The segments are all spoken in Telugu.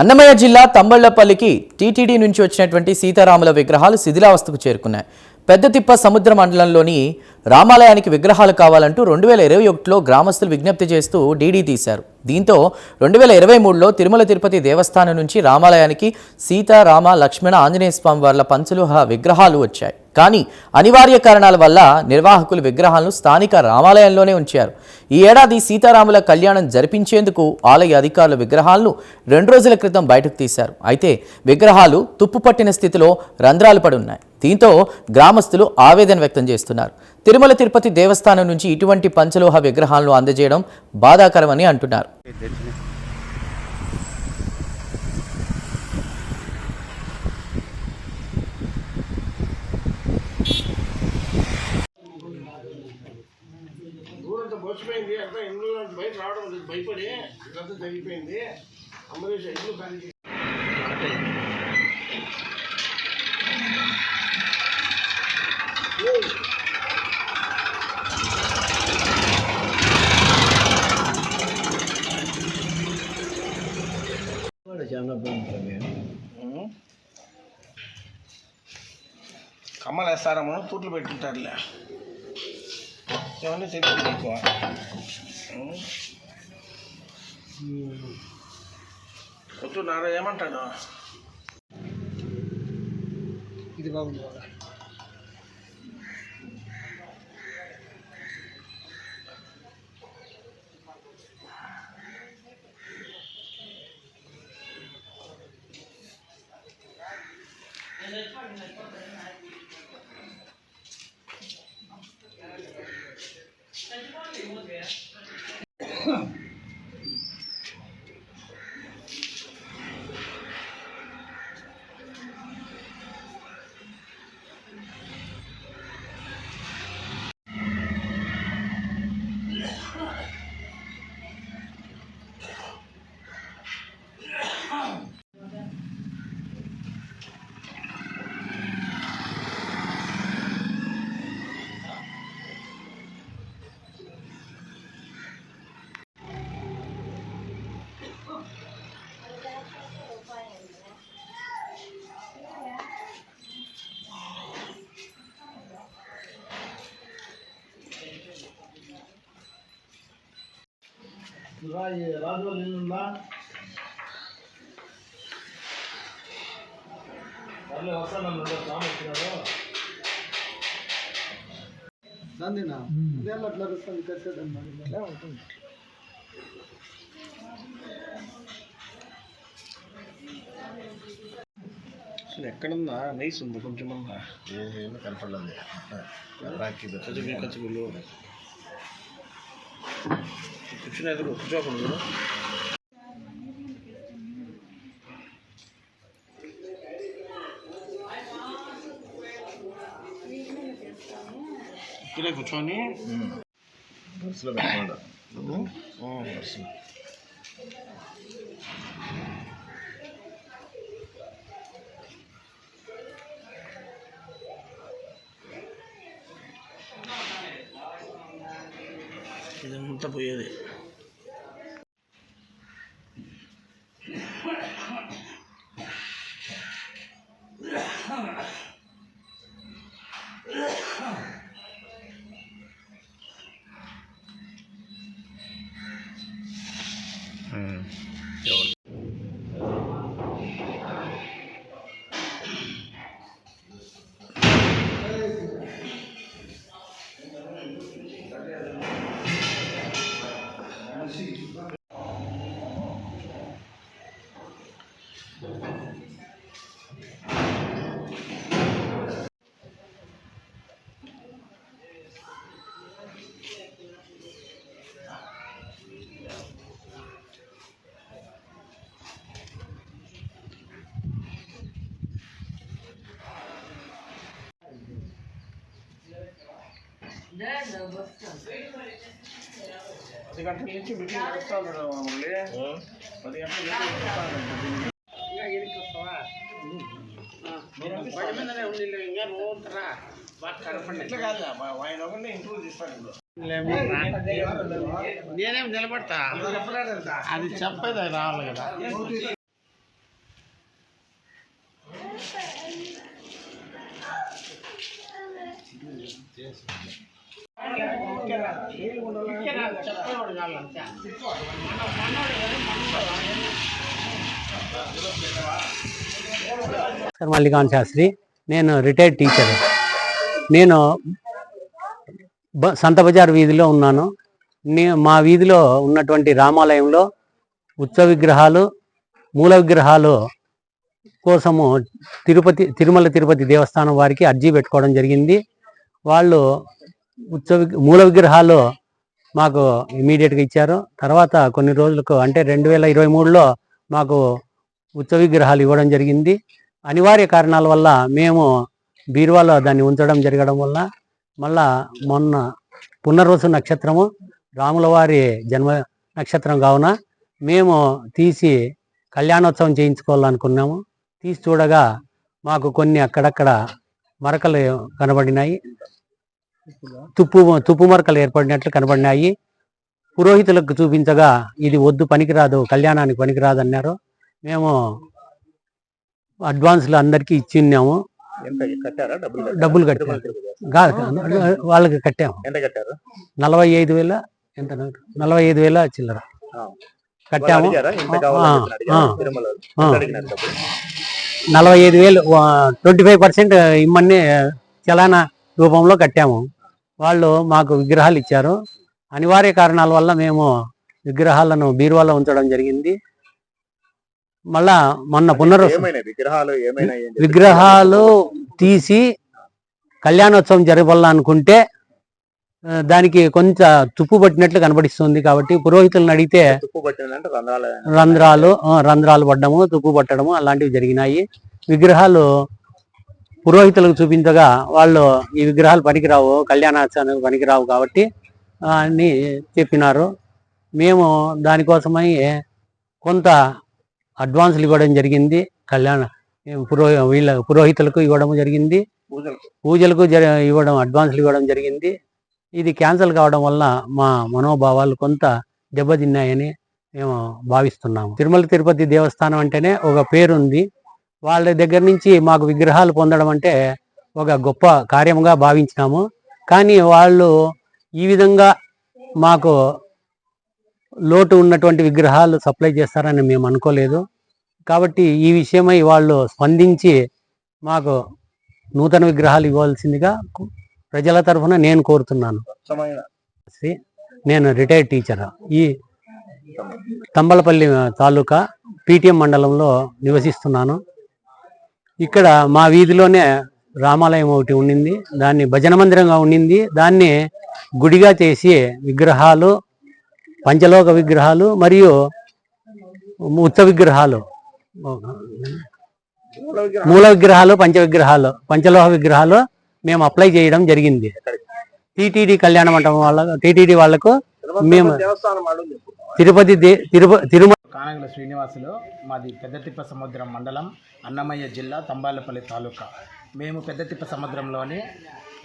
అన్నమయ్య జిల్లా తంబళ్ళపల్లికి టీటీడీ నుంచి వచ్చినటువంటి సీతారాముల విగ్రహాలు శిథిలావస్థకు చేరుకున్నాయి. పెద్ద తిప్ప సముద్ర మండలంలోని రామాలయానికి విగ్రహాలు కావాలంటూ రెండు వేల ఇరవై ఒకటిలో గ్రామస్తులు విజ్ఞప్తి చేస్తూ డీడీ తీశారు. దీంతో రెండు వేల ఇరవై మూడులో తిరుమల తిరుపతి దేవస్థానం నుంచి రామాలయానికి సీతారామ లక్ష్మణ ఆంజనేయ స్వామి వార్ల పంచలుహ విగ్రహాలు వచ్చాయి. కానీ అనివార్య కారణాల వల్ల నిర్వాహకులు విగ్రహాలను స్థానిక రామాలయంలోనే ఉంచారు. ఈ ఏడాది సీతారాముల కళ్యాణం జరిపించేందుకు ఆలయ అధికారులు విగ్రహాలను రెండు రోజుల క్రితం బయటకు తీశారు. అయితే విగ్రహాలు తుప్పు పట్టిన స్థితిలో రంధ్రాలు పడి ఉన్నాయి. దీంతో గ్రామస్తులు ఆవేదన వ్యక్తం చేస్తున్నారు. తిరుమల తిరుపతి దేవస్థానం నుంచి ఇటువంటి పంచలోహ విగ్రహాలను అందజేయడం బాధాకరమని అంటున్నారు. ఊరంతా బొచ్చిపోయింది అంతా ఇంట్లో నుంచి బయట రావడం లేదు భయపడి ఇదంతా జరిగిపోయింది అంబరీష్ ఇల్లు ఖాళీ చేసి కమ్మలు వేస్తారమ్మా తూట్లు పెట్టుంటారులే ఏమన్నా తెలియదు నీకు. వద్దు నారా ఏమంటాడు? ఇది బాగుంది 那对方有没有问题？రాజు నిన్నుందా సర్లే వస్తాను రాము వచ్చినాడు నందినా నేను అట్లా వస్తాను కట్టేదమ్మా ఇట్లా ఉంటుంది అసలు ఎక్కడుందా నైస్ ఉంది కొంచెం ఉందా ఏమీ కనపడలేదు 붙인 애들을 후자 보는구나. 그래 부천이? 응. 벌써 몇 번다. 응? 어, 벌써. 이제 문다 보여야 돼. పది గంటల నుంచి నడుస్తా ఉన్నాడు ఇంప్రూవ్ చేస్తాను ఇప్పుడు. నేనేం నిలబడతా? అది చెప్పేది రావాలి కదా. సార్ మల్లికాన్ శాస్త్రి. నేను రిటైర్డ్ టీచర్ నేను బ సంత బజార్ వీధిలో ఉన్నాను. మా వీధిలో ఉన్నటువంటి రామాలయంలో ఉత్సవ విగ్రహాలు మూల విగ్రహాలు కోసము తిరుపతి తిరుమల తిరుపతి దేవస్థానం వారికి అర్జీ పెట్టుకోవడం జరిగింది. వాళ్ళు ఉత్సవ మూల విగ్రహాలు మాకు ఇమీడియట్గా ఇచ్చారు. తర్వాత కొన్ని రోజులకు అంటే రెండు వేల ఇరవై మూడులో మాకు ఉత్సవ విగ్రహాలు ఇవ్వడం జరిగింది. అనివార్య కారణాల వల్ల మేము బీరువాలో దాన్ని ఉంచడం జరగడం వల్ల మళ్ళా మొన్న పునర్వసు నక్షత్రము రాములవారి జన్మ నక్షత్రం కావున మేము తీసి కళ్యాణోత్సవం చేయించుకోవాలనుకున్నాము. తీసి చూడగా మాకు కొన్ని అక్కడక్కడ మరకలు కనబడినాయి. తుప్పు తుప్పు మరకలు ఏర్పడినట్లు కనబడినాయి. పురోహితులకు చూపించగా ఇది వద్దు పనికిరాదు కళ్యాణానికి పనికిరాదు అన్నారు మేము అడ్వాన్స్లు అందరికీ ఇచ్చి ఉన్నాము డబ్బులు కట్టాము వాళ్ళకి కట్టాము. నలభై ఐదు వేల ఎంత నలభై ఐదు వేల చిల్లర. కట్టాము. నలభై ఐదు వేలు ట్వంటీ ఫైవ్ పర్సెంట్ ఇమ్మని చలానా రూపంలో కట్టాము. వాళ్ళు మాకు విగ్రహాలు ఇచ్చారు. అనివార్య కారణాల వల్ల మేము విగ్రహాలను బీరువాలో ఉంచడం జరిగింది. మళ్ళా మొన్న ఏమైనా విగ్రహాలు విగ్రహాలు తీసి కళ్యాణోత్సవం జరగాలనుకుంటే ఆ, దానికి కొంచెం తుప్పు పట్టినట్లు కనబడిస్తుంది కాబట్టి పురోహితులను అడిగితే రంధ్రాలు రంధ్రాలు పడ్డము తుప్పు పట్టడము అలాంటివి జరిగినాయి. విగ్రహాలు పురోహితులకు చూపించగా వాళ్ళు ఈ విగ్రహాలు పనికిరావు కళ్యాణోత్సవానికి పనికిరావు కాబట్టి అని చెప్పినారు. మేము దానికోసమై కొంత అడ్వాన్సులు ఇవ్వడం జరిగింది. కళ్యాణ పురో వీళ్ళ పురోహితులకు ఇవ్వడం జరిగింది. పూజలు పూజలకు ఇవ్వడం అడ్వాన్స్లు ఇవ్వడం జరిగింది. ఇది క్యాన్సిల్ కావడం వల్ల మా మనోభావాలు కొంత దెబ్బతిన్నాయని మేము భావిస్తున్నాము. తిరుమల తిరుపతి దేవస్థానం అంటేనే ఒక పేరుంది. వాళ్ళ దగ్గర నుంచి మాకు విగ్రహాలు పొందడం అంటే ఒక గొప్ప కార్యముగా భావించినాము. కానీ వాళ్ళు ఈ విధంగా మాకు లోటు ఉన్నటువంటి విగ్రహాలు సప్లై చేస్తారని మేము అనుకోలేదు. కాబట్టి ఈ విషయమై వాళ్ళు స్పందించి మాకు నూతన విగ్రహాలు ఇవ్వాల్సిందిగా ప్రజల తరఫున నేను కోరుతున్నాను. శ్రీ నేను రిటైర్డ్ టీచర్. ఈ తంబలపల్లి తాలూకా పీటీఎం మండలంలో నివసిస్తున్నాను. ఇక్కడ మా వీధిలోనే రామాలయం ఒకటి ఉండింది. దాన్ని భజన మందిరంగా ఉండింది. దాన్ని గుడిగా చేసి విగ్రహాలు పంచలోక విగ్రహాలు మరియు ఉత్సవ విగ్రహాలు. మూల విగ్రహం మూల విగ్రహాలు పంచ విగ్రహాలు పంచలోహ విగ్రహాలు మేము అప్లై చేయడం జరిగింది. టీటీడీ కళ్యాణ మండపం వాళ్ళ టీటీడీ వాళ్ళకు మేము తిరుపతి తిరుమల కానగల శ్రీనివాసులు మాది పెద్దతిప్ప సముద్రం మండలం అన్నమయ్య జిల్లా తంబాలపల్లి తాలూకా. మేము పెద్దతిప్ప సముద్రంలోని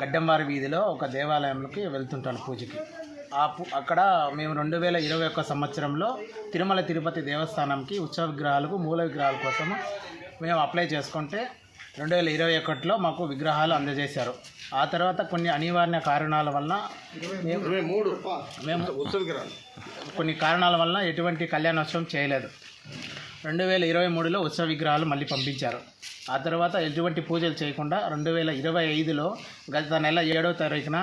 గడ్డంవారి వీధిలో ఒక దేవాలయంలోకి వెళ్తుంటాను పూజకి. ఆ అక్కడ మేము రెండు వేల ఇరవై ఒక్క సంవత్సరంలో తిరుమల తిరుపతి దేవస్థానంకి ఉత్సవ విగ్రహాలకు మూల విగ్రహాల కోసము మేము అప్లై చేసుకుంటే రెండు వేల ఇరవై ఒకటిలో మాకు విగ్రహాలు అందజేశారు. ఆ తర్వాత కొన్ని అనివార్య కారణాల వలన మేము కొన్ని కారణాల వలన ఎటువంటి కళ్యాణోత్సవం చేయలేదు. రెండు వేల ఇరవై మూడులో ఉత్సవ విగ్రహాలు మళ్ళీ పంపించారు. ఆ తర్వాత ఎటువంటి పూజలు చేయకుండా రెండు వేల ఇరవై ఐదులో గత నెల ఏడవ తారీఖున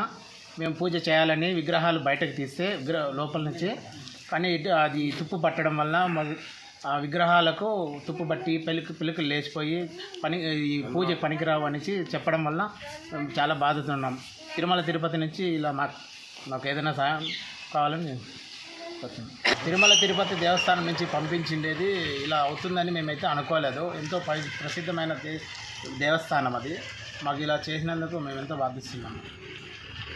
మేము పూజ చేయాలని విగ్రహాలు బయటకు తీస్తే విగ్రహ లోపల నుంచి కానీ అది తుప్పు పట్టడం వల్ల మొద- ఆ విగ్రహాలకు తుప్పు బట్టి పెలుకు పిలుకులు లేచిపోయి పని ఈ పూజ పనికిరావు అనేసి చెప్పడం వల్ల మేము చాలా బాధతున్నాం. తిరుమల తిరుపతి నుంచి ఇలా మాకు మాకు ఏదైనా సహాయం కావాలని తిరుమల తిరుపతి దేవస్థానం నుంచి పంపించిండేది ఇలా అవుతుందని మేమైతే అనుకోలేదు. ఎంతో ప్రసిద్ధమైన దే దేవస్థానం అది. మాకు ఇలా చేసినందుకు మేము ఎంతో బాధిస్తున్నాము